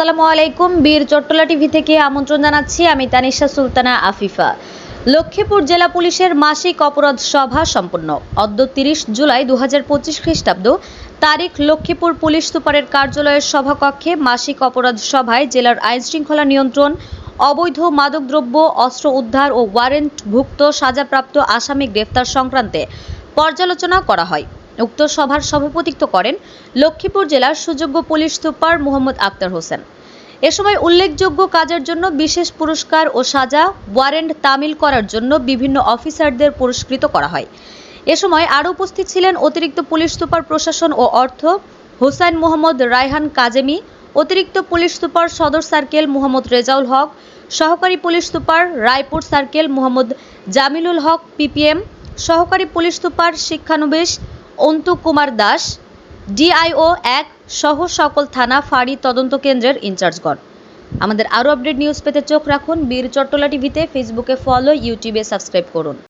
আসসালামু আলাইকুম, বীর চট্টলা টিভি থেকে আমন্ত্রণ জানাচ্ছি আমি তানিশা সুলতানা আফিফা। লক্ষ্মীপুর জেলা পুলিশের মাসিক অপরাধ সভা সম্পন্ন। অদ্য তিরিশ জুলাই দু খ্রিস্টাব্দ, তারিখ লক্ষ্মীপুর পুলিশ সুপারের কার্যালয়ের সভাকক্ষে মাসিক অপরাধ সভায় জেলার আইন শৃঙ্খলা নিয়ন্ত্রণ, অবৈধ মাদকদ্রব্য, অস্ত্র উদ্ধার ও ওয়ারেন্টভুক্ত সাজাপ্রাপ্ত আসামি গ্রেফতার সংক্রান্তে পর্যালোচনা করা হয়। উক্ত সভার সভাপতিত্ব করেন লক্ষ্মীপুর জেলার সুযোগ্য পুলিশ সুপার মোহাম্মদ আক্তার হোসেন। এ সময় উল্লেখযোগ্য কাজের জন্য বিশেষ পুরস্কার ও সাজা, ওয়ারেন্ট তামিল করার জন্য বিভিন্ন অফিসারদের পুরস্কৃত করা হয়। এ সময় আরও উপস্থিত ছিলেন অতিরিক্ত পুলিশ সুপার প্রশাসন ও অর্থ, হোসাইন মোহাম্মদ রায়হান কাজেমি, অতিরিক্ত পুলিশ সুপার সদর সার্কেল মোহাম্মদ রেজাউল হক, সহকারী police super Raipur circle Mohammad Jamilul Haque, PPM, সহকারী পুলিশ সুপার শিক্ষানবিশ, অন্তু কুমার দাস ডিআইও এক সহ সকল থানা, ফাঁড়ি তদন্ত কেন্দ্রের ইনচার্জগণ। আমাদের আরও আপডেট নিউজ পেতে চোখ রাখুন বীর চট্টলা টিভিতে, ফেসবুকে ফলো, ইউটিউবে সাবস্ক্রাইব করুন।